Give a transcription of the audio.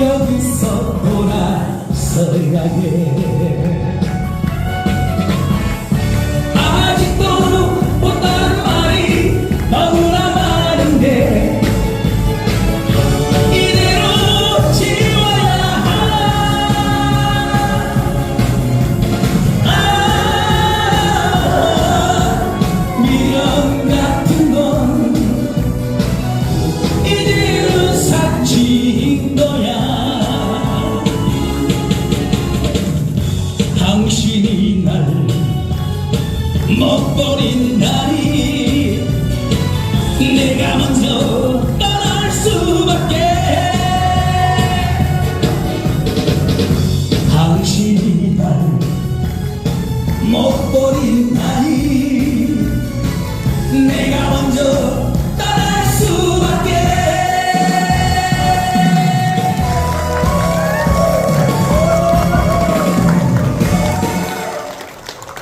여기서 돌아서야 해 못 버린 날이 내가 먼저 떠날 수밖에. 당신이 날못 버린 나이 내가 먼저